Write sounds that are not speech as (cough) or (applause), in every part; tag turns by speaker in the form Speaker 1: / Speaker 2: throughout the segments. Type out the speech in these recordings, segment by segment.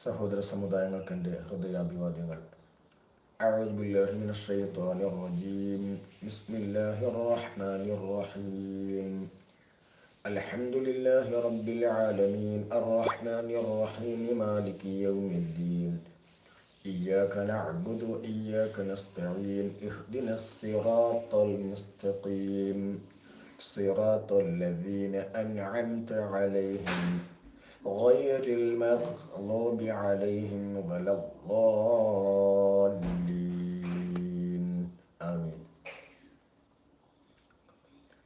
Speaker 1: സഹോദര സമുദായങ്ങൾക്ക് എൻ്റെ ഹൃദയാഭിവാദ്യങ്ങൾ أعوذ بالله من الشيطان الرجيم بسم الله الرحمن الرحيم الحمد لله رب العالمين الرحمن الرحيم مالك يوم الدين إياك نعبد وإياك نستعين اهدنا الصراط المستقيم صراط الذين أنعمت عليهم غير المغضوب عليهم ولا الضالين آمين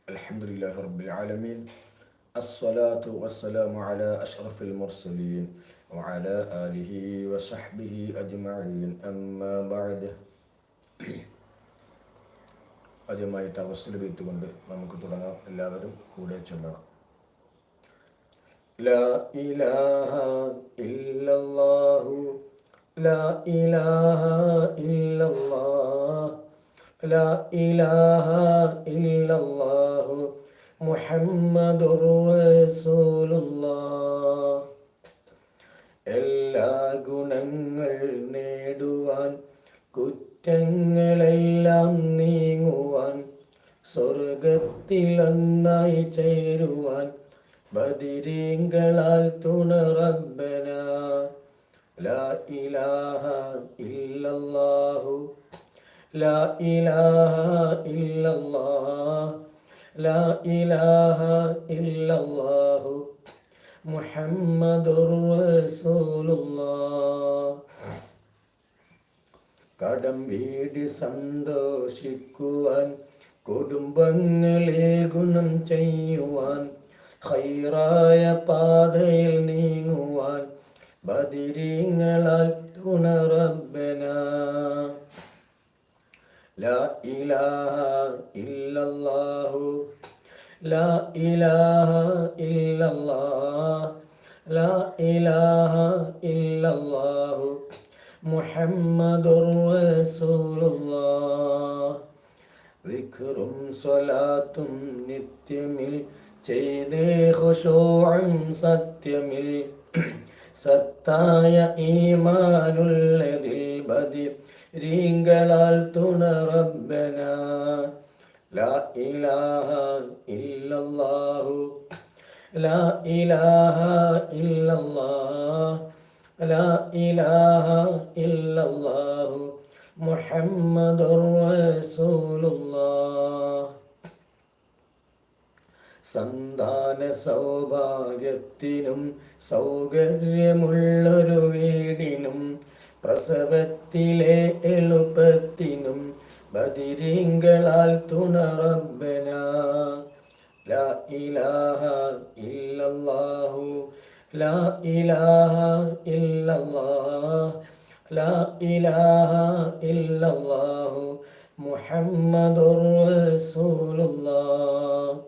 Speaker 1: الحمد لله رب العالمين الصلاة والسلام على أشرف المرسلين وعلى آله وصحبه أجمعين أما بعد (clears throat) ആദ്യമായി തവസ്സിൽ വെത്തുകൊണ്ട് നമുക്ക് തുടങ്ങാം എല്ലാവരും കൂടെ ചൊല്ലണം لا إله إلا الله لا إله إلا الله لا إله إلا الله محمد رسول الله എല്ലാ ഗുണങ്ങൾ നേടുവാൻ കുറ്റങ്ങളെല്ലാം നീങ്ങുവാൻ സ്വർഗത്തിലൊന്നായി ചേരുവാൻ ബദിരീങ്കളാൽ തുണറബന ലാ ഇലാഹ ഇല്ലല്ലാഹു. ലാ ഇലാഹ ഇല്ലല്ലാഹ്. ലാ ഇലാഹ ഇല്ലല്ലാഹു. മുഹമ്മദുർ റസൂലുള്ളാഹ്. കടം വീടി സന്തോഷിക്കുവാൻ കുടുംബങ്ങളിൽ ഗുണം ചെയ്യുവാൻ ഹൈറായ പാതയിൽ നീങ്ങുവാൻ ബദിരീങ്ങളാൽ തുണറബന ലാ ഇലാഹ ഇല്ലല്ലാഹു. ലാ ഇലാഹ ഇല്ലല്ലാഹ്. ലാ ഇലാഹ ഇല്ലല്ലാഹു. മുഹമ്മദുർ റസൂലുള്ളാഹ്. വിക്റും സ്വലാത്തും നിത്യമിൽ ചെയ്തേ ഖുശൂഉം സത്യമിൽ സത്തായ ഈമാനുള്ളതിൽ ബദി രീങ്കളാൽ തുണറബന ലാ ഇലാഹ ഇല്ലല്ലാഹു. ലാ ഇലാഹ ഇല്ലല്ലാഹ്. ലാ ഇലാഹ ഇല്ലല്ലാഹു. മുഹമ്മദുർ റസൂലുള്ളാഹ്. സന്താന സൗഭാഗ്യത്തിനും സൗകര്യമുള്ളൊരു വീടിനും പ്രസവത്തിലെ എളുപ്പത്തിനും ബദിരിങ്കളാൽ തുണറബന ലാ ഇലാഹ ഇല്ലല്ലാഹു. ലാ ഇലാഹ ഇല്ലല്ലാഹ്. ലാ ഇലാഹ മുഹമ്മദുർ റസൂലുള്ളാഹ്.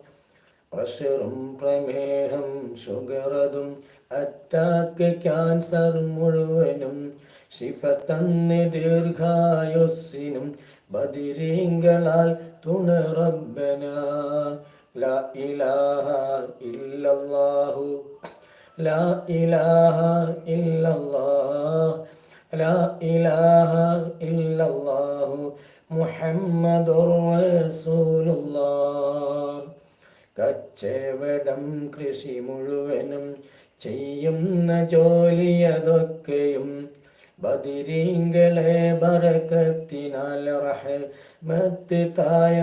Speaker 1: പ്രഷറും പ്രമേഹം ഷുഗറതും അറ്റാക്ക് ക്യാൻസർ മുഴുവനും ശിഫ തന്നെ ദീർഘായുസ്സിനും ബദിരീങ്കളാൽ തുണറബന ലാ ഇലാഹ ഇല്ലല്ലാഹു. ലാ ഇലാഹ ഇല്ലല്ലാഹ്. ലാ ഇലാഹ ഇല്ലല്ലാഹു. മുഹമ്മദുർ റസൂലുള്ളാഹ്. കച്ചവടം കൃഷി മുഴുവനും ചെയ്യുന്ന ജോലിയതൊക്കെയും ബദിരീങ്കളെ ബറക്കത്തിനാൽ റഹ്മത്ത് തായ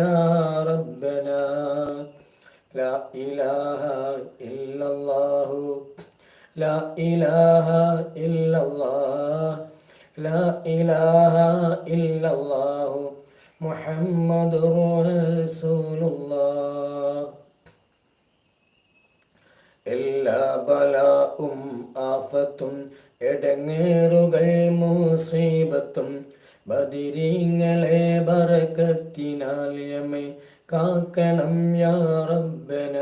Speaker 1: ഇലാഹ ഇല്ലല്ലാഹു. ലാ ഇലാഹ എല്ലാ ബലാവും ആഫത്തും എടങ്ങേറുകൾ മുസീബത്തും. ബദിരീങ്ങളെ ബറക്കത്തിനാൽ യമെ കാക്കണം യാ റബ്ബന.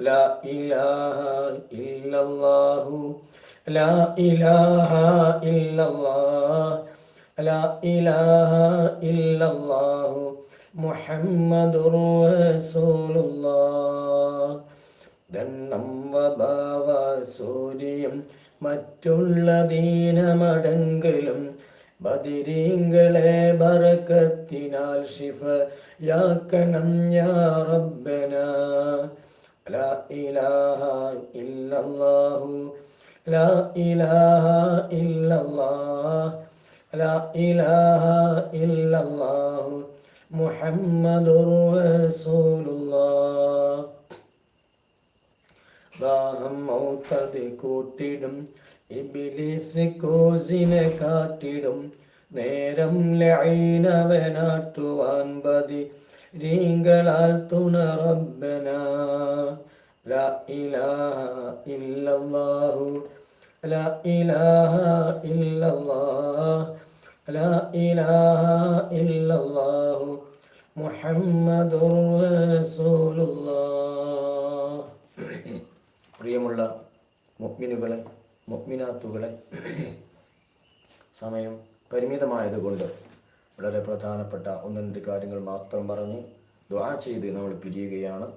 Speaker 1: ലാ ഇലാഹ ഇല്ലല്ലാഹു ലാ ഇലാഹ ഇല്ലല്ലാഹ് ലാ ഇലാഹ ഇല്ലല്ലാഹു മുഹമ്മദുർ റസൂലുള്ളാഹ്. ദണ്ണം വഭാവ സൂര്യം മറ്റുള്ള ദീനമടങ്കലും ബദിരീങ്ങളെ ബറക്കത്തിനാൽ ഷിഫ യാക്കണം യാ റബ്ബന. ലാ ഇലാഹ ലാ ഇലാഹ ഇല്ലല്ലാഹ് ലാ ഇലാഹ മുഹമ്മദുർ റസൂലുള്ളാഹ്. ദാഹം മൗത്തത് കൂട്ടിടും. ഇബിലിസ് കോസിനെ കാട്ടിടും. നേരം ലൈനവനാട്ടുവാൻ പതി. രീങ്കളാൽ തുണറബന മുഹമ്മദുർ റസൂലുള്ളാഹ്. പ്രിയമുള്ള മുഗ്മിനുകളെ മുഗ്മിനാത്തുകളെ സമയം പരിമിതമായതുകൊണ്ട് വളരെ പ്രധാനപ്പെട്ട ഒന്ന് രണ്ട് കാര്യങ്ങൾ മാത്രം പറഞ്ഞ് ദ്വാ ചെയ്ത് നമ്മൾ പിരിയുകയാണ്.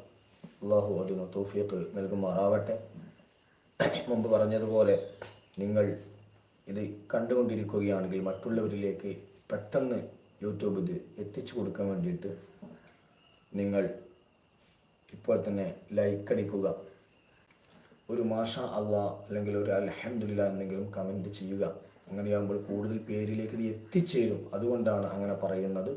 Speaker 1: അള്ളാഹു അതിന് തൗഫീഖ് നൽകുമാറാവട്ടെ. മുമ്പ് പറഞ്ഞതുപോലെ നിങ്ങൾ ഇത് കണ്ടുകൊണ്ടിരിക്കുകയാണെങ്കിൽ മറ്റുള്ളവരിലേക്ക് പെട്ടെന്ന് യൂട്യൂബ് ഇത് എത്തിച്ചു കൊടുക്കാൻ വേണ്ടിയിട്ട് നിങ്ങൾ ഇപ്പോൾ തന്നെ ലൈക്ക് അടിക്കുക. ഒരു മാഷ അള്ളാ അല്ലെങ്കിൽ ഒരു അലഹമില്ല എന്നെങ്കിലും കമന്റ് ചെയ്യുക. അങ്ങനെയാകുമ്പോൾ കൂടുതൽ പേരിലേക്ക് ഇത് എത്തിച്ചേരും. അതുകൊണ്ടാണ് അങ്ങനെ പറയുന്നത്.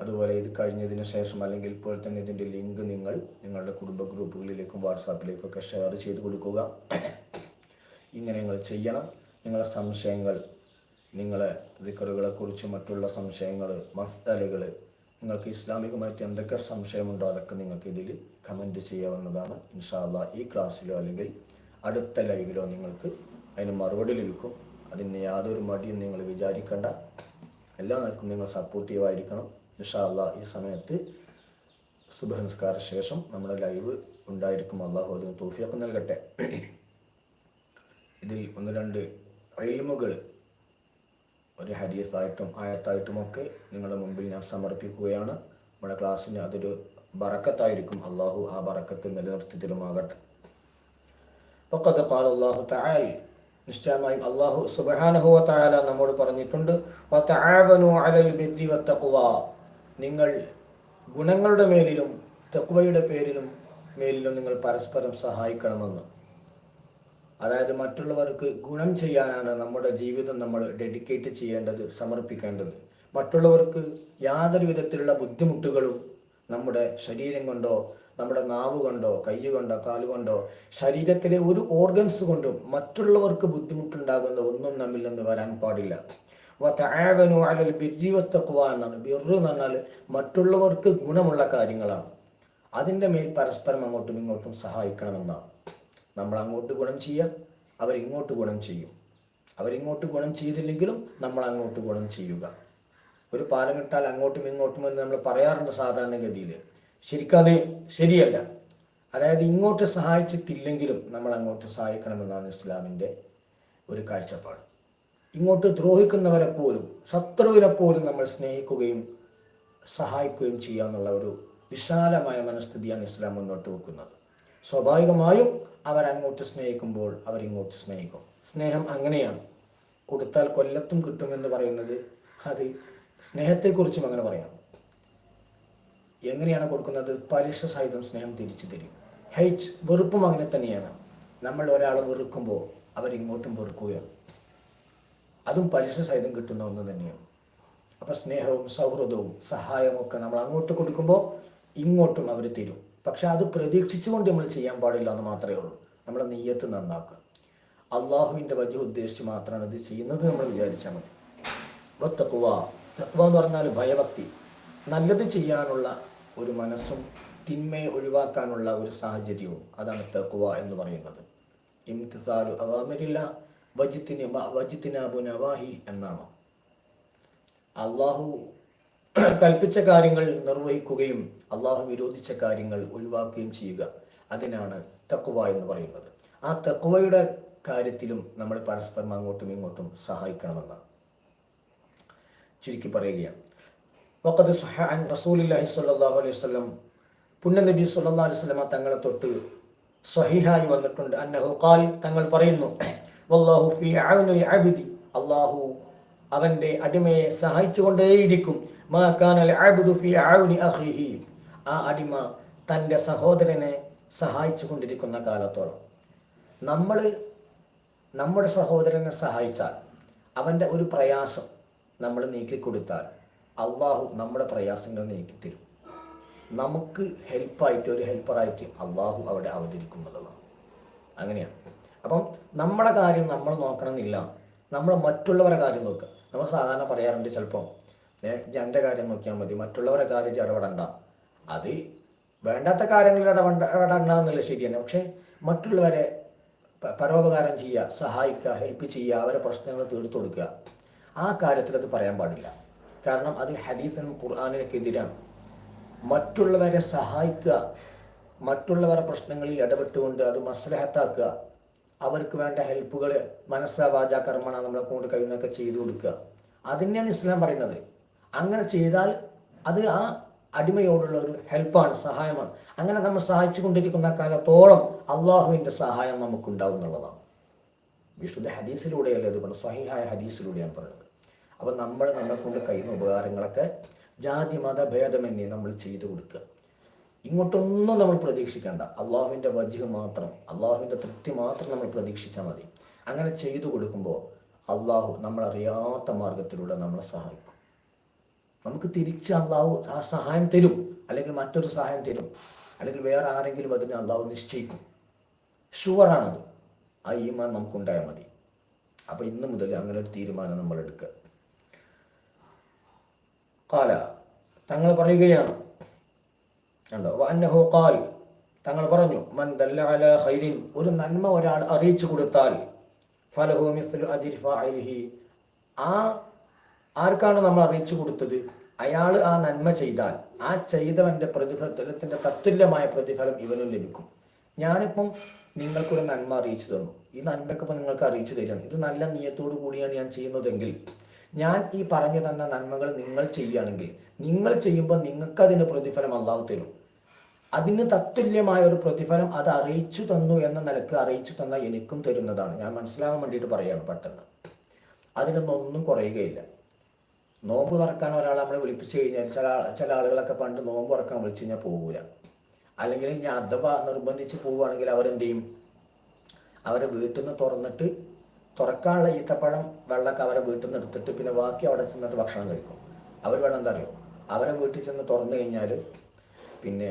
Speaker 1: അതുപോലെ ഇത് കഴിഞ്ഞതിന് ശേഷം അല്ലെങ്കിൽ ഇപ്പോൾ തന്നെ ഇതിന്റെ ലിങ്ക് നിങ്ങൾ നിങ്ങളുടെ കുടുംബ ഗ്രൂപ്പുകളിലേക്കും വാട്സാപ്പിലേക്കും ഒക്കെ ഷെയർ ചെയ്ത് കൊടുക്കുക. ഇങ്ങനെ നിങ്ങൾ ചെയ്യണം. നിങ്ങളുടെ സംശയങ്ങൾ നിങ്ങളെ ദിക്കറുകളെക്കുറിച്ച് മറ്റുള്ള സംശയങ്ങൾ മസ്തലുകൾ നിങ്ങൾക്ക് ഇസ്ലാമികമായിട്ട് എന്തൊക്കെ സംശയമുണ്ടോ അതൊക്കെ നിങ്ങൾക്ക് ഇതിൽ കമന്റ് ചെയ്യാവുന്നതാണ്. ഇൻഷാല്ല ഈ ക്ലാസ്സിലോ അല്ലെങ്കിൽ അടുത്ത ലൈവിലോ നിങ്ങൾക്ക് അതിന് മറുപടി ലഭിക്കും. അതിന് യാതൊരു മടിയും നിങ്ങൾ വിചാരിക്കേണ്ട. എല്ലാ നിലക്കും നിങ്ങൾ സപ്പോർട്ടീവായിരിക്കണം. ഇൻഷാല്ല ഈ സമയത്ത് സുബഹനസ്കാര ശേഷം നമ്മുടെ ലൈവ് ഉണ്ടായിരിക്കും. അള്ളാഹു അതിന് തോഫിയൊക്കെ നൽകട്ടെ. ഇതിൽ ഒന്ന് രണ്ട് അയൽമുകൾ ഒരു ഹദീസായിട്ടും ആയത്തായിട്ടുമൊക്കെ നിങ്ങളുടെ മുമ്പിൽ ഞാൻ സമർപ്പിക്കുകയാണ്. നമ്മുടെ ക്ലാസ്സിന് അതൊരു ബറക്കത്തായിരിക്കും അള്ളാഹു ആ ബറക്കത്ത് നിലനിർത്തി തരുമാകട്ടെ ഫഖദ് ഖാല അല്ലാഹു തആല നിശ്ചയമായും അള്ളാഹു സുബ്ഹാനഹു തായാല നമ്മോട് പറഞ്ഞിട്ടുണ്ട് അലൽ ബിർരി വത്തഖ്വ നിങ്ങൾ ഗുണങ്ങളുടെ മേലിലും തഖ്വയുടെ പേരിലും മേലിലും നിങ്ങൾ പരസ്പരം സഹായിക്കണമെന്ന്. അതായത് മറ്റുള്ളവർക്ക് ഗുണം ചെയ്യാനാണ് നമ്മുടെ ജീവിതം നമ്മൾ ഡെഡിക്കേറ്റ് ചെയ്യേണ്ടത് സമർപ്പിക്കേണ്ടത്. മറ്റുള്ളവർക്ക് യാതൊരു വിധത്തിലുള്ള ബുദ്ധിമുട്ടുകളും നമ്മുടെ ശരീരം കൊണ്ടോ നമ്മുടെ നാവ് കൊണ്ടോ കൈ കൊണ്ടോ കാലുകൊണ്ടോ ശരീരത്തിലെ ഒരു ഓർഗൻസ് കൊണ്ടും മറ്റുള്ളവർക്ക് ബുദ്ധിമുട്ടുണ്ടാകുന്ന ഒന്നും നമ്മിൽ നിന്ന് വരാൻ പാടില്ല. എന്നാണ് ബിർറ് എന്ന് മറ്റുള്ളവർക്ക് ഗുണമുള്ള കാര്യങ്ങളാണ്. അതിന്റെ മേൽ പരസ്പരം അങ്ങോട്ടും ഇങ്ങോട്ടും സഹായിക്കണമെന്നാണ്. നമ്മൾ അങ്ങോട്ട് ഗുണം ചെയ്യാം അവരിങ്ങോട്ട് ഗുണം ചെയ്യും. അവരിങ്ങോട്ട് ഗുണം ചെയ്തില്ലെങ്കിലും നമ്മൾ അങ്ങോട്ട് ഗുണം ചെയ്യുക. ഒരു പാലം ഇട്ടാൽ അങ്ങോട്ടും ഇങ്ങോട്ടും എന്ന് നമ്മൾ പറയാറുണ്ട് സാധാരണഗതിയിൽ. ശരിക്കും അത് ശരിയല്ല. അതായത് ഇങ്ങോട്ട് സഹായിച്ചിട്ടില്ലെങ്കിലും നമ്മൾ അങ്ങോട്ട് സഹായിക്കണമെന്നാണ് ഇസ്ലാമിന്റെ ഒരു കാഴ്ചപ്പാട്. ഇങ്ങോട്ട് ദ്രോഹിക്കുന്നവരെ പോലും ശത്രുവിനെ പോലും നമ്മൾ സ്നേഹിക്കുകയും സഹായിക്കുകയും ചെയ്യാമെന്നുള്ള ഒരു വിശാലമായ മനസ്ഥിതിയാണ് ഇസ്ലാം മുന്നോട്ട് വെക്കുന്നത്. സ്വാഭാവികമായും അവരങ്ങോട്ട് സ്നേഹിക്കുമ്പോൾ അവരിങ്ങോട്ട് സ്നേഹിക്കും. സ്നേഹം അങ്ങനെയാണ്. കൊടുത്താൽ കൊല്ലത്തും കിട്ടുമെന്ന് പറയുന്നത് അത് സ്നേഹത്തെക്കുറിച്ചും അങ്ങനെ പറയാം എങ്ങനെയാണ് കൊടുക്കുന്നത്? പലിശ സഹിതം സ്നേഹം തിരിച്ചു തരും. ഹൈറ്റ് വെറുപ്പും അങ്ങനെ തന്നെയാണ്. നമ്മൾ ഒരാളെ വെറുക്കുമ്പോൾ അവരിങ്ങോട്ടും വെറുക്കുകയാണ്. അതും പലിശ സഹിതം കിട്ടുന്ന ഒന്ന് തന്നെയാണ്. അപ്പോൾ സ്നേഹവും സൗഹൃദവും സഹായവും ഒക്കെ നമ്മൾ അങ്ങോട്ട് കൊടുക്കുമ്പോൾ ഇങ്ങോട്ടും അവർ തരും. പക്ഷെ അത് പ്രതീക്ഷിച്ചുകൊണ്ട് നമ്മൾ ചെയ്യാൻ പാടില്ല എന്ന് മാത്രമേ ഉള്ളൂ. നമ്മുടെ നെയ്യത്ത് നന്നാക്കുക. അള്ളാഹുവിന്റെ വജു ഉദ്ദേശിച്ച് മാത്രമാണ് ഇത് ചെയ്യുന്നത് നമ്മൾ വിചാരിച്ചാൽ മതി. തക്കുവ എന്ന് പറഞ്ഞാൽ ഭയഭക്തി. നല്ലത് ചെയ്യാനുള്ള ഒരു മനസ്സും തിന്മയെ ഒഴിവാക്കാനുള്ള ഒരു സാഹചര്യവും അതാണ് തഖ്വ എന്ന് പറയുന്നത്. ഇംതിസാലു അവാമരില്ല വജിത്തിന് വജിത്തിനാബു നവാഹി എന്നാണ്. അള്ളാഹു കൽപ്പിച്ച കാര്യങ്ങൾ നിർവഹിക്കുകയും അള്ളാഹു വിരോധിച്ച കാര്യങ്ങൾ ഒഴിവാക്കുകയും ചെയ്യുക അതിനാണ് തക്കുവ എന്ന് പറയുന്നത്. ആ തക്കുവയുടെ കാര്യത്തിലും നമ്മൾ പരസ്പരം അങ്ങോട്ടും ഇങ്ങോട്ടും സഹായിക്കണമെന്നാണ്. ചുരുക്കി പറയുകയാണ്. പുണ്യനബി സുല്ലാ അലൈഹി അലൈഹി വസല്ലമ തങ്ങളെ തൊട്ട് സ്വഹിഹായി വന്നിട്ടുണ്ട്. അന്നഹു ഖാൽ തങ്ങൾ പറയുന്നു വല്ലാഹു ഫി ഔനിൽ അബ്ദി. അല്ലാഹു അവന്റെ അടിമയെ സഹായിച്ചുകൊണ്ടേയിരിക്കും. മാ കാനൽ അബ്ദു ഫി ഔനി അഖിഹി. ആ അടിമ തന്റെ സഹോദരനെ സഹായിച്ചു കൊണ്ടിരിക്കുന്ന കാലത്തോളം. നമ്മൾ നമ്മുടെ സഹോദരനെ സഹായിച്ചാൽ അവന്റെ ഒരു പ്രയാസം നമ്മൾ നീക്കി നീക്കിക്കൊടുത്താൽ അള്ളാഹു നമ്മുടെ പ്രയാസങ്ങൾ നീക്കിത്തരും നമുക്ക് ഹെൽപ്പായിട്ട് ഒരു ഹെൽപ്പറായിട്ട് അള്ളാഹു അവിടെ അവതരിക്കുന്നതാണ് അങ്ങനെയാണ്. അപ്പം നമ്മളെ കാര്യം നമ്മൾ നോക്കണമെന്നില്ല. നമ്മൾ മറ്റുള്ളവരെ കാര്യം നോക്കുക. നമ്മൾ സാധാരണ പറയാറുണ്ട് ചിലപ്പം എന്റെ കാര്യം നോക്കിയാൽ മതി. മറ്റുള്ളവരെ കാര്യം ഇടപെടണ്ട. അത് വേണ്ടാത്ത കാര്യങ്ങളിൽ ഇടപെട ഇടപെടണ്ട എന്നുള്ള ശരിയാണ് പക്ഷേ മറ്റുള്ളവരെ പരോപകാരം ചെയ്യുക സഹായിക്കുക ഹെൽപ്പ് ചെയ്യുക അവരെ പ്രശ്നങ്ങൾ തീർത്തു കൊടുക്കുക ആ കാര്യത്തിൽ അത് പറയാൻ പാടില്ല. കാരണം അത് ഹദീസിനും ഖുർആാനിനൊക്കെ എതിരാണ് മറ്റുള്ളവരെ സഹായിക്കുക മറ്റുള്ളവരുടെ പ്രശ്നങ്ങളിൽ ഇടപെട്ടുകൊണ്ട് അത് മസ്ലഹത്താക്കുക അവർക്ക് വേണ്ട ഹെൽപ്പുകൾ മനസ്സാ വാചാ കർമ്മണ നമ്മളെ കൊണ്ട് കഴിയുന്നൊക്കെ ചെയ്തു കൊടുക്കുക. അതിനെയാണ് ഇസ്ലാം പറയുന്നത്. അങ്ങനെ ചെയ്താൽ അത് ആ അടിമയോടുള്ള ഒരു ഹെൽപ്പാണ് സഹായമാണ്. അങ്ങനെ നമ്മൾ സഹായിച്ചു കൊണ്ടിരിക്കുന്ന കാലത്തോളം അള്ളാഹുവിന്റെ സഹായം നമുക്കുണ്ടാവും എന്നുള്ളതാണ്. വിശുദ്ധ ഹദീസിലൂടെയല്ലേ ഇത് പറഞ്ഞു സ്വഹിഹായ ഹദീസിലൂടെയാണ് പറയുന്നത്. അപ്പം നമ്മൾ നമ്മളെ കൊണ്ട് കഴിയുന്ന ഉപകാരങ്ങളൊക്കെ ജാതി മത ഭേദമന്യേ നമ്മൾ ചെയ്തു കൊടുക്കുക. ഇങ്ങോട്ടൊന്നും നമ്മൾ പ്രതീക്ഷിക്കേണ്ട. അള്ളാഹുവിന്റെ വജുഹ് മാത്രം അള്ളാഹുവിന്റെ തൃപ്തി മാത്രം നമ്മൾ പ്രതീക്ഷിച്ചാൽ മതി. അങ്ങനെ ചെയ്തു കൊടുക്കുമ്പോൾ അള്ളാഹു നമ്മളറിയാത്ത മാർഗത്തിലൂടെ നമ്മളെ സഹായിക്കും. നമുക്ക് തിരിച്ച് അള്ളാഹു ആ സഹായം തരും അല്ലെങ്കിൽ മറ്റൊരു സഹായം തരും അല്ലെങ്കിൽ വേറെ ആരെങ്കിലും അതിനെ അള്ളാഹു നിശ്ചയിക്കും. ഷുവറാണത് ആ ഈമാൻ നമുക്കുണ്ടായാൽ മതി. അപ്പോൾ ഇന്ന് മുതൽ അങ്ങനെ ഒരു തീരുമാനം നമ്മൾ എടുക്കുക കാല തങ്ങൾ പറയുകയാണ്. കണ്ടോ? അന്നഹു കാൽ തങ്ങൾ പറഞ്ഞു മൻ ദല്ല അലാ ഖൈരിൻ ഒരു നന്മ ഒരാൾ അറിയിച്ചു കൊടുത്താൽ ഫലഹു മിസ്ലു അജിർ ഫാഇലിഹി ആ ആർക്കാണ് നമ്മൾ അറിയിച്ചു കൊടുത്തത്? അയാൾ ആ നന്മ ചെയ്താൽ ആ ചെയ്തവന്റെ പ്രതിഫലത്തിന്റെ തത്തുല്യമായ പ്രതിഫലം ഇവനും ലഭിക്കും. ഞാനിപ്പം നിങ്ങൾക്കൊരു നന്മ അറിയിച്ചു തന്നു. ഈ നന്മയൊക്കെ നിങ്ങൾക്ക് അറിയിച്ചു തരികയാണ്. ഇത് നല്ല നിയത്തോടു കൂടിയാണ് ഞാൻ ചെയ്യുന്നതെങ്കിൽ ഞാൻ ഈ പറഞ്ഞു തന്ന നന്മകൾ നിങ്ങൾ ചെയ്യുകയാണെങ്കിൽ നിങ്ങൾ ചെയ്യുമ്പോൾ നിങ്ങൾക്ക് അതിന് പ്രതിഫലം അള്ളാഹു തരും. അതിന് തത്തുല്യമായ ഒരു പ്രതിഫലം അത് അറിയിച്ചു തന്നു എന്ന നിലയ്ക്ക് അറിയിച്ചു തന്ന എനിക്കും തരുന്നതാണ്. ഞാൻ മനസ്സിലാവാൻ വേണ്ടിയിട്ട് പറയുകയാണ് പെട്ടെന്ന്. അതിനൊന്നും കുറയുകയില്ല. നോമ്പ് തുറക്കാൻ ഒരാളെ നമ്മൾ വിളിപ്പിച്ച് കഴിഞ്ഞാൽ ചില ചില ആളുകളൊക്കെ പണ്ട് നോമ്പ് തുറക്കാൻ വിളിച്ചു കഴിഞ്ഞാൽ പോകൂല അല്ലെങ്കിൽ ഞാൻ അഥവാ നിർബന്ധിച്ച് പോവുകയാണെങ്കിൽ അവരെന്ത് ചെയ്യും? അവരെ വീട്ടിൽ നിന്ന് തുറന്നിട്ട് തുറക്കാനുള്ള ഈത്തപ്പഴം വെള്ളമൊക്കെ അവരെ വീട്ടിൽ നിന്ന് എടുത്തിട്ട് പിന്നെ ബാക്കി അവിടെ ചെന്നിട്ട് ഭക്ഷണം കഴിക്കും. അവർ വേണം എന്താ അറിയോ? അവരെ വീട്ടിൽ ചെന്ന് തുറന്നു കഴിഞ്ഞാൽ പിന്നെ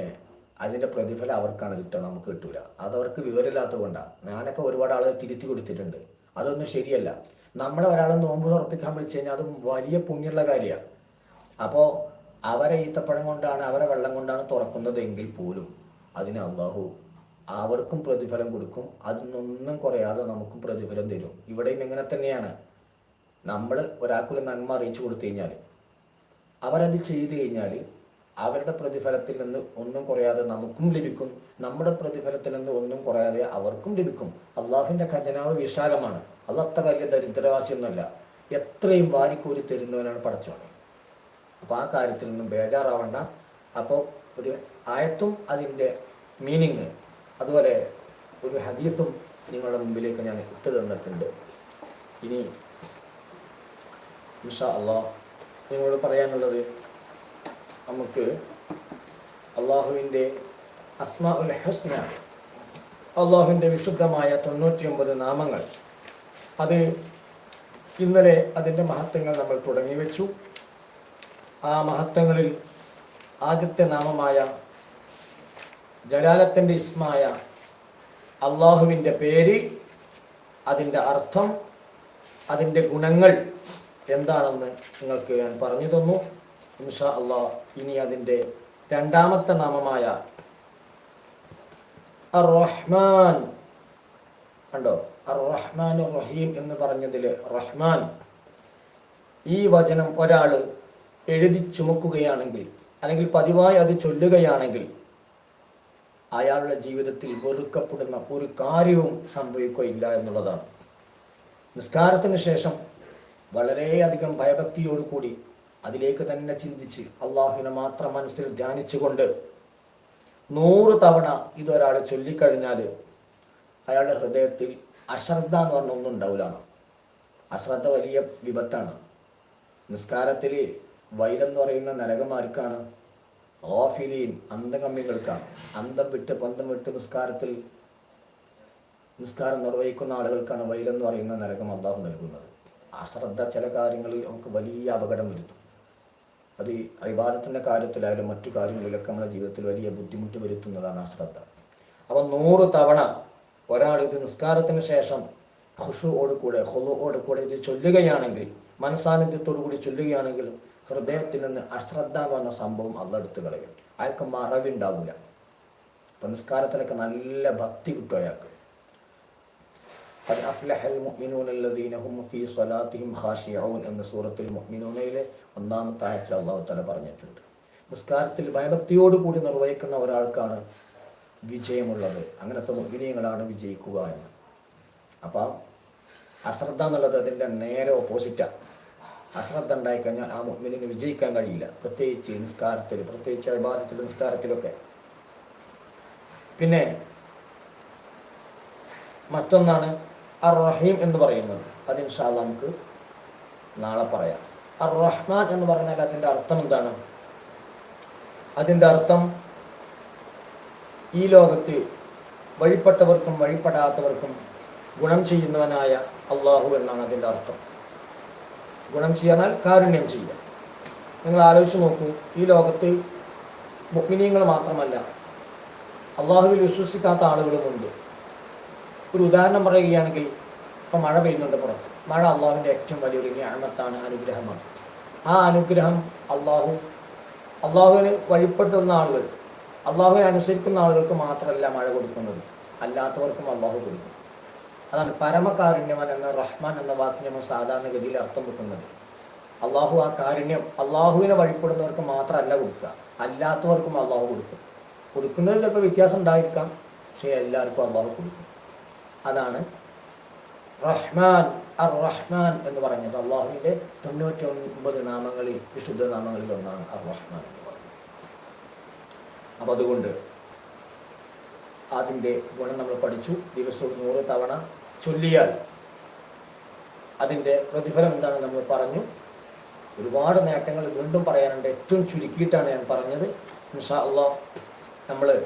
Speaker 1: അതിന്റെ പ്രതിഫലം അവർക്കാണ് കിട്ടുക നമുക്ക് കിട്ടൂല. അതവർക്ക് വിവരമില്ലാത്തത് കൊണ്ടാണ് ഞാനൊക്കെ ഒരുപാട് ആളുകൾ തിരുത്തി കൊടുത്തിട്ടുണ്ട്. അതൊന്നും ശരിയല്ല. നമ്മളെ ഒരാളെ നോമ്പ് തുറപ്പിക്കാൻ വിളിച്ചു കഴിഞ്ഞാൽ അത് വലിയ പുണ്യമുള്ള കാര്യമാണ് അപ്പോൾ അവരെ ഈത്തപ്പഴം കൊണ്ടാണ് അവരെ വെള്ളം കൊണ്ടാണ് തുറക്കുന്നതെങ്കിൽ പോലും അതിന് അള്ളാഹു അവർക്കും പ്രതിഫലം കൊടുക്കും. അതിനൊന്നും കുറയാതെ നമുക്കും പ്രതിഫലം തരും. ഇവിടെയും ഇങ്ങനെ തന്നെയാണ്. നമ്മൾ ഒരാൾക്കൊരു നന്മ അറിയിച്ചു കൊടുത്തു കഴിഞ്ഞാൽ അവരത് ചെയ്തു കഴിഞ്ഞാൽ അവരുടെ പ്രതിഫലത്തിൽ നിന്ന് ഒന്നും കുറയാതെ നമുക്കും ലഭിക്കും. നമ്മുടെ പ്രതിഫലത്തിൽ നിന്ന് ഒന്നും കുറയാതെ അവർക്കും ലഭിക്കും. അള്ളാഹുവിന്റെ ഖജനാവ് വിശാലമാണ്. അത് അത്ര വലിയ ദരിദ്രവാസിയൊന്നുമല്ല. എത്രയും വാരിക്കൂലി തരുന്നവനാണ് പടച്ചോനെ. അപ്പോൾ ആ കാര്യത്തിൽ നിന്നും ബേജാറാവണ്ട. അപ്പോൾ ഒരു ആയത്തും അതിന്റെ മീനിങ് അതുപോലെ ഒരു ഹദീസും നിങ്ങളുടെ മുമ്പിലേക്ക് ഞാൻ ഇട്ട് തന്നിട്ടുണ്ട്. ഇനി ഇൻഷാ അള്ളാ നിങ്ങളോട് പറയാനുള്ളത് നമുക്ക് അള്ളാഹുവിന്റെ അസ്മാ ഉൽ ഹസ്ന അള്ളാഹുവിന്റെ വിശുദ്ധമായ തൊണ്ണൂറ്റിയൊമ്പത് നാമങ്ങൾ. അത് ഇന്നലെ അതിന്റെ മഹത്വങ്ങൾ നമ്മൾ തുടങ്ങി വെച്ചു ആ മഹത്വങ്ങളിൽ ആദ്യത്തെ നാമമായ ജലാലത്തിന്റെ ഇസ്മായ അള്ളാഹുവിന്റെ പേര് അതിന്റെ അർത്ഥം അതിന്റെ ഗുണങ്ങൾ എന്താണെന്ന് നിങ്ങൾക്ക് ഞാൻ പറഞ്ഞു തന്നു. ഇൻഷാ അള്ളാഹ് ഇനി അതിന്റെ രണ്ടാമത്തെ നാമമായ അർ റഹ്മാൻ കണ്ടോ? അർ റഹ്മാൻ റഹീം എന്ന് പറഞ്ഞതിൽ റഹ്മാൻ. ഈ വചനം ഒരാൾ എഴുതി ചുമക്കുകയാണെങ്കിൽ അല്ലെങ്കിൽ പതിവായി അത് ചൊല്ലുകയാണെങ്കിൽ അയാളുടെ ജീവിതത്തിൽ വെറുക്കപ്പെടുന്ന ഒരു കാര്യവും സംഭവിക്കുകയില്ല എന്നുള്ളതാണ്. നിസ്കാരത്തിന് ശേഷം വളരെയധികം ഭയഭക്തിയോടുകൂടി അതിലേക്ക് തന്നെ ചിന്തിച്ച് അള്ളാഹുവിനെ മാത്രം മനസ്സിൽ ധ്യാനിച്ചുകൊണ്ട് നൂറ് തവണ ഇതൊരാൾ ചൊല്ലിക്കഴിഞ്ഞാൽ അയാളുടെ ഹൃദയത്തിൽ അശ്രദ്ധ എന്ന് പറഞ്ഞ ഒന്നും ഉണ്ടാവില്ല അശ്രദ്ധ വലിയ വിപത്താണ്. നിസ്കാരത്തിൽ വൈരം എന്ന് പറയുന്ന നരകമാർക്കാണ് ഓഫിലീൻ അന്തകമ്മികൾക്കാണ് അന്തം വിട്ട് പന്തം വിട്ട് നിസ്കാരത്തിൽ നിസ്കാരം നിർവഹിക്കുന്ന ആളുകൾക്കാണ് വൈലെന്ന് പറയുന്ന നരകം അള്ളാഹു നൽകുന്നത്. അശ്രദ്ധ ചില കാര്യങ്ങളിൽ നമുക്ക് വലിയ അപകടം വരുത്തും. അത് അഭിവാദത്തിന്റെ കാര്യത്തിലായാലും മറ്റു കാര്യങ്ങളിലൊക്കെ നമ്മുടെ ജീവിതത്തിൽ വലിയ ബുദ്ധിമുട്ട് വരുത്തുന്നതാണ് അശ്രദ്ധ. അപ്പം നൂറ് തവണ ഒരാൾ ഇത് നിസ്കാരത്തിന് ശേഷം ഖുഷുവോട് കൂടെ ഹൊലുവോട് കൂടെ ഇത് ചൊല്ലുകയാണെങ്കിൽ മനസാന്നിധ്യത്തോടു കൂടി ചൊല്ലുകയാണെങ്കിൽ ഹൃദയത്തിൽ നിന്ന് അശ്രദ്ധ എന്ന് പറഞ്ഞ സംഭവം അള്ളെടുത്ത് കളയും അയാൾക്ക് മറവിണ്ടാവില്ല അപ്പം നിസ്കാരത്തിലൊക്കെ നല്ല ഭക്തി കിട്ടും അയാൾക്ക് قد أفلح المؤمنون الذين هم في صلاتهم خاشعون എന്ന സൂറത്തിൽ മുഅ്മിനൂനയിലെ ഒന്നാമത്തെ ആയത്തിൽ അള്ളാഹു തആല പറഞ്ഞിട്ടുണ്ട് നിസ്കാരത്തിൽ ഭയഭക്തിയോട് കൂടി നിർവഹിക്കുന്ന ഒരാൾക്കാണ് വിജയമുള്ളത് അങ്ങനത്തെ മുഗ്നീയങ്ങളാണ് വിജയിക്കുക എന്ന് അപ്പം അശ്രദ്ധ എന്നുള്ളത് അതിൻ്റെ നേരെ ഓപ്പോസിറ്റാണ് അശ്രദ്ധ ഉണ്ടായിക്കഴിഞ്ഞാൽ ആ മുഗ്മിനിന് വിജയിക്കാൻ കഴിയില്ല. പ്രത്യേകിച്ച് നിസ്കാരത്തിൽ പ്രത്യേകിച്ച് അഭിവാദത്തിൽ നിസ്കാരത്തിലൊക്കെ. പിന്നെ മറ്റൊന്നാണ് അർ റഹീം എന്ന് പറയുന്നത്. അത് ഇൻഷാല്ല നമുക്ക് നാളെ പറയാം. അർ റഹ്മാൻ എന്ന് പറഞ്ഞാൽ അതിന്റെ അർത്ഥം എന്താണ്? അതിന്റെ അർത്ഥം ഈ ലോകത്ത് വഴിപ്പെട്ടവർക്കും വഴിപ്പെടാത്തവർക്കും ഗുണം ചെയ്യുന്നവനായ അള്ളാഹു എന്നാണ് അതിന്റെ അർത്ഥം. ഗുണം ചെയ്യാനാൽ കാരുണ്യം ചെയ്യുക. നിങ്ങൾ ആലോചിച്ച് നോക്കൂ ഈ ലോകത്ത് മുഗ്നീയങ്ങൾ മാത്രമല്ല അള്ളാഹുവിൽ വിശ്വസിക്കാത്ത ആളുകളുമുണ്ട് ഒരു ഉദാഹരണം പറയുകയാണെങ്കിൽ ഇപ്പം മഴ പെയ്യുന്നുണ്ട് പുറത്ത്. മഴ അള്ളാഹുവിന്റെ ഏറ്റവും വലിയൊരു ഞാമത്താണ് അനുഗ്രഹമാണ്. ആ അനുഗ്രഹം അള്ളാഹു അള്ളാഹുവിന് വഴിപ്പെട്ടുന്ന ആളുകൾ അള്ളാഹുവിനെ അനുസരിക്കുന്ന ആളുകൾക്ക് മാത്രമല്ല മഴ കൊടുക്കുന്നത്. അല്ലാത്തവർക്കും അള്ളാഹു കൊടുക്കും. അതാണ് പരമകാരുണ്യവൻ എന്ന റഹ്മാൻ എന്ന വാക്കിന് നമ്മൾ സാധാരണഗതിയിൽ അർത്ഥം വെക്കുന്നത്. അള്ളാഹു ആ കാരുണ്യം അള്ളാഹുവിനെ വഴിപ്പെടുന്നവർക്ക് മാത്രമല്ല കൊടുക്കുക. അല്ലാത്തവർക്കും അള്ളാഹു കൊടുക്കും. കൊടുക്കുന്നത് ചിലപ്പോൾ വ്യത്യാസം ഉണ്ടായിരിക്കാം. പക്ഷേ എല്ലാവർക്കും അള്ളാഹു കൊടുക്കും. അതാണ് റഹ്മാൻ അർ റഹ്മാൻ എന്ന് പറഞ്ഞത് അള്ളാഹുവിന്റെ തൊണ്ണൂറ്റി ഒൻപത് നാമങ്ങളിൽ വിശുദ്ധ നാമങ്ങളിൽ ഒന്നാണ് അർ റഹ്മാൻ എന്ന് പറഞ്ഞത് അപ്പം അതുകൊണ്ട് അതിന്റെ ഗുണം നമ്മൾ പഠിച്ചു. ദിവസവും നൂറ് തവണ ചൊല്ലിയാൽ അതിന്റെ പ്രതിഫലം എന്താണ് നമ്മൾ പറഞ്ഞു. ഒരുപാട് നേട്ടങ്ങൾ വീണ്ടും പറയാനുണ്ട്. ഏറ്റവും ചുരുക്കിയിട്ടാണ് ഞാൻ പറഞ്ഞത്. ഇൻഷാ അള്ളാ നമ്മൾ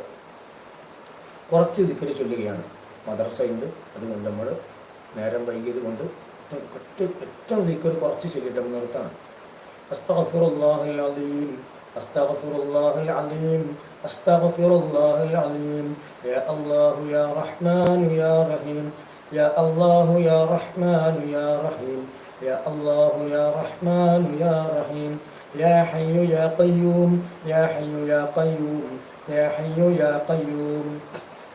Speaker 1: കുറച്ച് ദിക്കറി ചൊല്ലുകയാണ്. മദർസയുണ്ട് അതുകൊണ്ട് നമ്മൾ നേരം വൈകിയത് കൊണ്ട് ഏറ്റവും ഏറ്റവും കുറച്ച് ചൊല്ലിയിട്ട് നിർത്താണ്. അസ്തഗ്ഫിറുല്ലാഹിൽ അലീം അസ്തഗ്ഫിറുല്ലാഹിൽ അലീം അസ്തഗ്ഫിറുല്ലാഹിൽ അലീം. യാ അല്ലാഹു യാ റഹ്മാൻ യാ റഹീം. يا الله يا رحمن يا رحيم. يا الله يا رحمن يا رحيم. يا حي يا قيوم. يا حي يا قيوم. يا حي يا قيوم.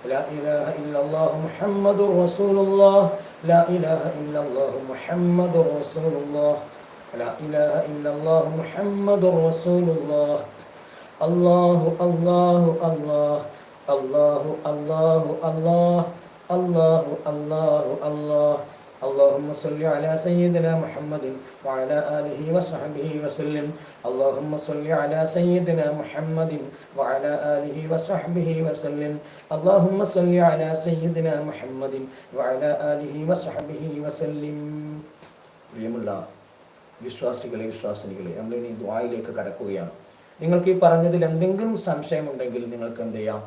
Speaker 1: لا إله إلا الله محمد رسول الله. لا إله إلا الله محمد رسول الله. لا إله إلا الله محمد رسول الله. الله الله الله. الله الله الله, الله. الله الله اللهم صل على سيدنا محمد وعلى آله وصحبه وسلم اللهم صل على سيدنا محمد وعلى آله وصحبه وسلم اللهم صل على سيدنا محمد وعلى آله وصحبه وسلم പ്രിയമുള്ള വിശ്വാസികളെ വിശ്വാസിനികളെ നമ്മൾ ഇനി ദ്വായിലേക്ക് കടക്കുകയാണ് നിങ്ങൾക്ക് ഈ പറഞ്ഞതിൽ എന്തെങ്കിലും സംശയമുണ്ടെങ്കിൽ നിങ്ങൾക്ക് എന്ത് ചെയ്യാം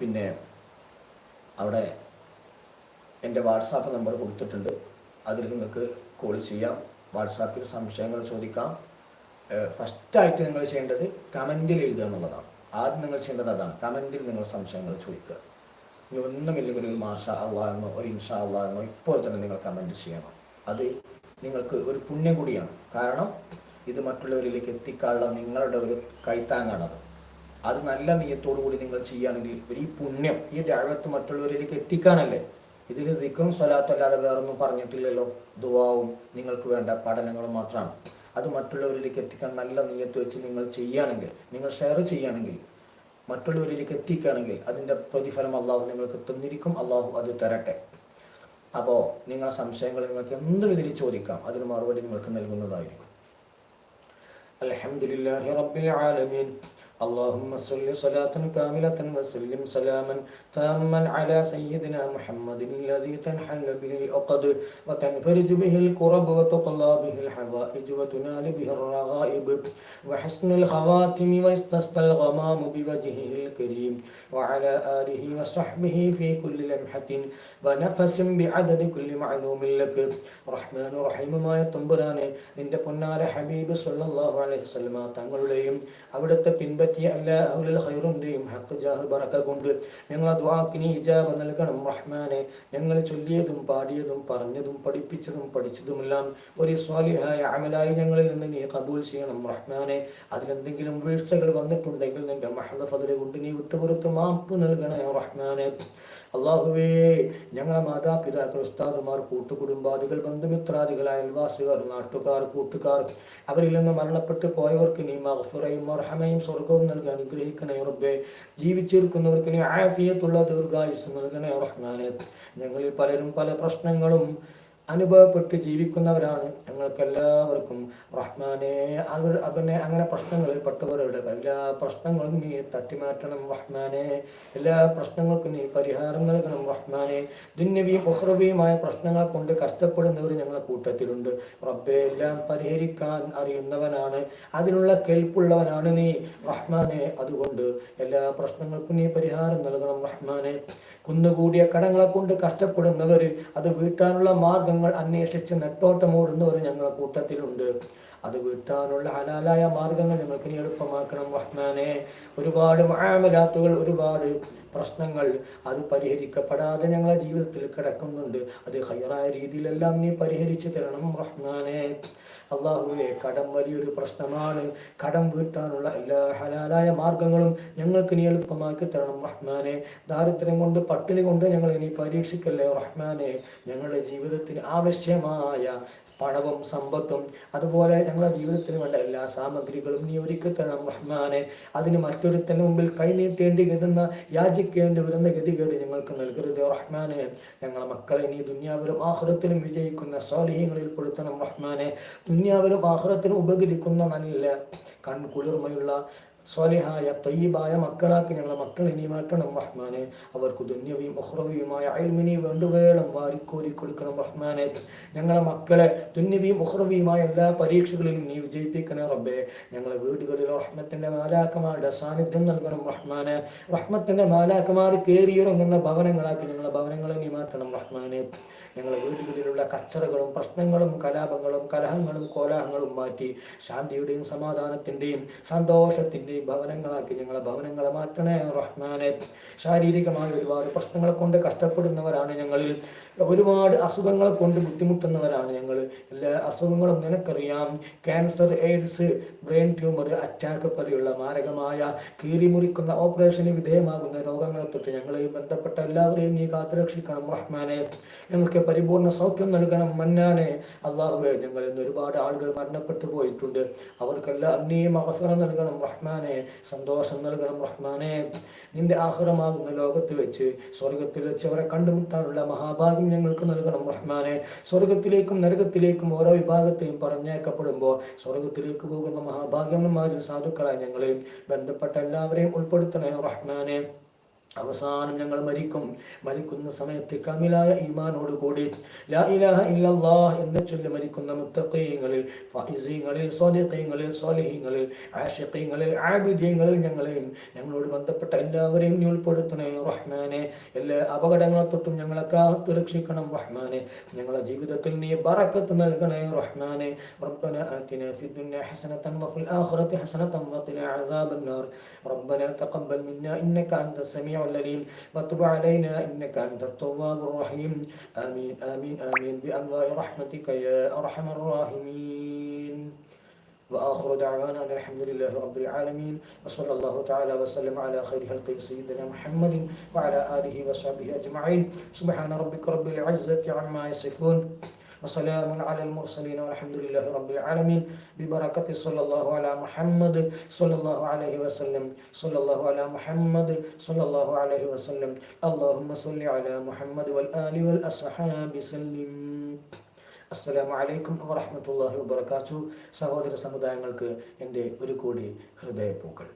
Speaker 1: പിന്നെ അവിടെ എന്റെ വാട്സാപ്പ് നമ്പർ കൊടുത്തിട്ടുണ്ട്. അതിൽ നിങ്ങൾക്ക് കോൾ ചെയ്യാം. വാട്സാപ്പിൽ സംശയങ്ങൾ ചോദിക്കാം. ഫസ്റ്റായിട്ട് നിങ്ങൾ ചെയ്യേണ്ടത് കമന്റിൽ എഴുതുക എന്നുള്ളതാണ്. ആദ്യം നിങ്ങൾ ചെയ്യേണ്ടത് അതാണ്. കമന്റിൽ നിങ്ങൾ സംശയങ്ങൾ ചോദിക്കുക. ഇനി ഒന്നുമില്ലെങ്കിൽ ഒരു മാഷ അള്ളാഹ് ഒരു ഇൻഷാ അള്ളാഹ് ഇപ്പോൾ തന്നെ നിങ്ങൾ കമന്റ് ചെയ്യണം. അത് നിങ്ങൾക്ക് ഒരു പുണ്യം കൂടിയാണ്. കാരണം ഇത് മറ്റുള്ളവരിലേക്ക് എത്തിക്കാനുള്ള നിങ്ങളുടെ ഒരു കൈത്താങ്ങാണത്. അത് നല്ല നീയത്തോടു കൂടി നിങ്ങൾ ചെയ്യുകയാണെങ്കിൽ ഒരു ഈ പുണ്യം ഈ രാഗത്ത് മറ്റുള്ളവരിലേക്ക് എത്തിക്കാനല്ലേ? ഇതിൽ റിക്കും സ്വലാത്തും അല്ലാതെ വേറൊന്നും പറഞ്ഞിട്ടില്ലല്ലോ. ദുവാവും നിങ്ങൾക്ക് വേണ്ട പഠനങ്ങളും മാത്രമാണ്. അത് മറ്റുള്ളവരിലേക്ക് എത്തിക്കാൻ നല്ല നീയത്ത് വെച്ച് നിങ്ങൾ ചെയ്യുകയാണെങ്കിൽ നിങ്ങൾ ഷെയർ ചെയ്യുകയാണെങ്കിൽ മറ്റുള്ളവരിലേക്ക് എത്തിക്കുകയാണെങ്കിൽ അതിന്റെ പ്രതിഫലം അള്ളാഹു നിങ്ങൾക്ക് തന്നിരിക്കും. അള്ളാഹു അത് തരട്ടെ. അപ്പോൾ നിങ്ങളെ സംശയങ്ങൾ നിങ്ങൾക്ക് എന്ത് രീതിയിൽ ചോദിക്കാം അതിന് മറുപടി നിങ്ങൾക്ക് നൽകുന്നതായിരിക്കും. അലഹമുല്ലാ റബ്ബിൽ ആലമീൻ. اللهم صل صلاة كاملة وسلم سلاما تاما على سيدنا محمد الذي تنحل به العقد وتنفرج به الكرب وتقضى به الحوائج وتنال به الرغائب وحسن الخواتم واستسقى الغمام بوجهه الكريم وعلى آله وصحبه في كل لمحة ونفس بعدد كل معلوم لك റഹ്മാൻ റഹീമുമായ തമ്പുരാനെ നിന്റെ പൊന്നാര ഹബീബ് സല്ലല്ലാഹു അലൈഹി വസല്ലമ തങ്ങളുടെയും അവിടുത്തെ പിൻപറ്റിയ ബറക കൊണ്ട് ഞങ്ങൾ ദ്വാക്കിന് ഇജാബ നൽകണം. റഹ്മാനെ ഞങ്ങൾ ചൊല്ലിയതും പാടിയതും പറഞ്ഞതും പഠിപ്പിച്ചതും പഠിച്ചതുമെല്ലാം ഒരു സ്വാലിഹായ അമലായി ഞങ്ങളിൽ നിന്ന് നീ കബൂൽ ചെയ്യണം. റഹ്മാനെ അതിലെന്തെങ്കിലും വീഴ്ചകൾ വന്നിട്ടുണ്ടെങ്കിൽ നിന്റെ മഹദഫതിലെ കൊണ്ട് നീ വിട്ടുപുറത്ത് മാപ്പ് നൽകണേ. റഹ്മാനെ അള്ളാഹുവേ ഞങ്ങളെ മാതാപിതാക്കൾ ഉസ്താദുമാർ കൂട്ടുകുടുംബാദികൾ ബന്ധുമിത്രാദികൾ അയൽവാസികർ നാട്ടുകാർ കൂട്ടുകാർ അവരിൽ നിന്ന് മരണപ്പെട്ടു പോയവർക്ക് നീ മഹഫുറയും മർഹമയും സ്വർഗവും നൽകി അനുഗ്രഹിക്കണേ റബ്ബേ. ജീവിച്ചിരിക്കുന്നവർക്ക് നീ ആഫിയത്തുള്ള ദീർഘായുസ് നൽകണേ റഹ്മാനെ. ഞങ്ങളിൽ പലരും പല പ്രശ്നങ്ങളും അനുഭവപ്പെട്ട് ജീവിക്കുന്നവരാണ് ഞങ്ങൾക്കെല്ലാവർക്കും റഹ്മാനെ അവനെ അങ്ങനെ പ്രശ്നങ്ങളിൽ പെട്ടവരുടെ എല്ലാ പ്രശ്നങ്ങളും നീ തട്ടിമാറ്റണം റഹ്മാനെ. എല്ലാ പ്രശ്നങ്ങൾക്കും നീ പരിഹാരം നൽകണം റഹ്മാനെ. ദുന്യവിയും ഉഹ്റവിയുമായ പ്രശ്നങ്ങളെ കൊണ്ട് കഷ്ടപ്പെടുന്നവർ ഞങ്ങളുടെ കൂട്ടത്തിലുണ്ട്. റബ്ബെ എല്ലാം പരിഹരിക്കാൻ അറിയുന്നവനാണ്. അതിനുള്ള കെൽപ്പുള്ളവനാണ് നീ റഹ്മാനെ. അതുകൊണ്ട് എല്ലാ പ്രശ്നങ്ങൾക്കും നീ പരിഹാരം നൽകണം റഹ്മാനെ. കുന്നുകൂടിയ കടങ്ങളെ കൊണ്ട് കഷ്ടപ്പെടുന്നവർ അത് വീട്ടാനുള്ള മാർഗം മാർഗങ്ങൾ അന്വേഷിച്ച് നെട്ടോട്ടമോടുന്നവർ ഞങ്ങളുടെ കൂട്ടത്തിലുണ്ട്. അത് വീട്ടാനുള്ള ഹലാലായ മാർഗങ്ങൾ ഞങ്ങൾക്ക് എളുപ്പമാക്കണം റഹ്മാനെ. ഒരുപാട് മാമലാത്തുകൾ ഒരുപാട് പ്രശ്നങ്ങൾ അത് പരിഹരിക്കപ്പെടാതെ ഞങ്ങളെ ജീവിതത്തിൽ കിടക്കുന്നുണ്ട്. അത് ഹയറായ രീതിയിലെല്ലാം നീ പരിഹരിച്ചു തരണം റഹ്മാനെ. അള്ളാഹുവെ കടം വലിയൊരു പ്രശ്നമാണ്. കടം വീട്ടാനുള്ള എല്ലാ ഹലാലായ മാർഗങ്ങളും ഞങ്ങൾക്ക് നീ എളുപ്പമാക്കി തരണം റഹ്മാനെ. ദാരിദ്ര്യം കൊണ്ട് പട്ടിണി കൊണ്ട് ഞങ്ങൾ ഇനി പരീക്ഷിക്കല്ലേ റഹ്മാനെ? ഞങ്ങളുടെ ജീവിതത്തിന് ആവശ്യമായ പണവും സമ്പത്തും അതുപോലെ ഞങ്ങളുടെ ജീവിതത്തിന് വേണ്ട എല്ലാ സാമഗ്രികളും നീ ഒരുക്കി തരണം റഹ്മാനെ. അതിന് മറ്റൊരുത്തന് മുമ്പിൽ കൈനീട്ടേണ്ടി വരുന്ന യാചിക്കേണ്ടി വരുന്ന ഗതികേട് ഞങ്ങൾക്ക് നൽകരുത്. റഹ്മാനെ ഞങ്ങളെ മക്കളെ നീ ദുന്യാവിലും ആഹ്റത്തിലും വിജയിക്കുന്ന സ്വാലിഹ്യങ്ങളിൽ പെടുത്തണം റഹ്മാനെ. ദുന്യാവിലും ആഹ്റത്തിനും ഉപകരിക്കുന്ന നല്ല കൺകുളിർമയുള്ള സ്വാലിഹായ തയ്യബായ മക്കളാക്കി ഞങ്ങളെ മക്കളെ നീ മാറ്റണം റഹ്മാനെ. അവർക്ക് ദുന്യവിയും ഉഹ്റവിയുമായ അയൽമിനി വേണ്ടുവേളം വാരിക്കോരി കൊടുക്കണം റഹ്മാനെ. ഞങ്ങളെ മക്കളെ ദുന്യവിയും ഉഹ്റവിയുമായ എല്ലാ പരീക്ഷകളിലും നീ വിജയിപ്പിക്കണേ റബ്ബേ. ഞങ്ങളെ വീടുകളിൽ റഹ്മത്തിന്റെ മാലാക്കമാരുടെ സാന്നിധ്യം നൽകണം റഹ്മാനെ. റഹ്മത്തിന്റെ മാലാക്കമാർ കയറിയിറങ്ങുന്ന ഭവനങ്ങളാക്കി ഞങ്ങളെ ഭവനങ്ങളെ നീ മാറ്റണം റഹ്മാനെ. ഞങ്ങളെ വീടുകളിലുള്ള കച്ചറകളും പ്രശ്നങ്ങളും കലാപങ്ങളും കലഹങ്ങളും കോലാഹങ്ങളും മാറ്റി ശാന്തിയുടെയും സമാധാനത്തിന്റെയും സന്തോഷത്തിന്റെയും നീ ഭവനങ്ങളാക്കി ഞങ്ങളെ ഭവനങ്ങളെ മാറ്റണേ റഹ്മാനെ. ശാരീരികമായ ഒരുപാട് പ്രശ്നങ്ങളെ കൊണ്ട് കഷ്ടപ്പെടുന്നവരാണ് ഞങ്ങളിൽ. ഒരുപാട് അസുഖങ്ങളെ കൊണ്ട് ബുദ്ധിമുട്ടുന്നവരാണ് ഞങ്ങൾ എല്ലാ അസുഖങ്ങളും നിനക്കറിയാം. Cancer AIDS brain tumour attack പോലെയുള്ള മാരകമായ കീറിമുറിക്കുന്ന ഓപ്പറേഷന് വിധേയമാകുന്ന രോഗങ്ങളെ തൊട്ട് ഞങ്ങളെയും ബന്ധപ്പെട്ട എല്ലാവരെയും നീ കാത്തുരക്ഷിക്കണം റഹ്മാനെ. ഞങ്ങൾക്ക് പരിപൂർണ സൗഖ്യം നൽകണം മന്നാനെ. അള്ളാഹുവെ ഞങ്ങൾ ഇന്ന് ഒരുപാട് ആളുകൾ മരണപ്പെട്ടു പോയിട്ടുണ്ട്. അവർക്കെല്ലാം നീ മഹഫറ നൽകണം റഹ്മാനെ. സന്തോഷം നൽകണം റഹ്മാനെ. നിന്റെ ആഹ്റമാകുന്ന ലോകത്ത് വെച്ച് സ്വർഗത്തിൽ വെച്ച് അവരെ കണ്ടുമുട്ടാനുള്ള മഹാഭാഗ്യം ഞങ്ങൾക്ക് നൽകണം റഹ്മാനെ. സ്വർഗത്തിലേക്കും നരകത്തിലേക്കും ഓരോ വിഭാഗത്തെയും പറഞ്ഞേക്കപ്പെടുമ്പോൾ സ്വർഗത്തിലേക്ക് പോകുന്ന മഹാഭാഗ്യന്മാരിൽ സാധുക്കളായ ഞങ്ങളെയും ബന്ധപ്പെട്ട എല്ലാവരെയും ഉൾപ്പെടുത്തണേ റഹ്മാനെ. അവസാനം ഞങ്ങൾ മരിക്കും മരിക്കുന്ന സമയത്ത് കമിലായ ഈമാനോട് കൂടി ലാ ഇലാഹ ഇല്ലല്ലാഹ് എന്ന് ചൊല്ലി മരിക്കുന്ന മുത്തഖീങ്ങളിൽ ഫൈസീങ്ങളിൽ സ്വാദിഖീങ്ങളിൽ സ്വാലിഹീങ്ങളിൽ ആഷിഖീങ്ങളിൽ ആബിദീങ്ങളിൽ ഞങ്ങളെയും ഞങ്ങളോട് ബന്ധപ്പെട്ട എല്ലാവരെയും നീ ഉൾപ്പെടുത്തണേ റഹ്മാനെ എല്ലാ അപകടങ്ങളെ തൊട്ടും ഞങ്ങളെ കാത്തു രക്ഷിക്കണം റഹ്മാനെ ഞങ്ങളുടെ ജീവിതത്തിൽ നീ ബറക്കത്ത് നൽകണേ റഹ്മാനെ ربنا آتنا في الدنيا حسنة وفي الآخرة حسنة وقنا عذاب النار ربنا تقبل منا إنك أنت السميع العليم وتب علينا إنك أنت التواب الرحيم. آمين آمين آمين. بأنواع رحمتك يا أرحم الراحمين. وآخر دعوانا أن الحمد لله رب العالمين. وصلى الله تعالى وسلم على خير خلقه سيدنا محمد وعلى آله وصحبه أجمعين. سبحان ربك رب العزة عما يصفون. وسلام على المرسلين والحمد لله رب العالمين ببركة صلى الله على محمد صلى الله عليه وسلم صلى الله على محمد صلى الله عليه وسلم اللهم صل على محمد والآل والأصحاب سلم അസ്സലാമു അലൈക്കും വറഹമത്തല്ലാഹി വബർക്കാത്തു സഹോദര സമുദായങ്ങൾക്ക് എൻ്റെ ഒരു കോടി ഹൃദയപ്പൂക്കൾ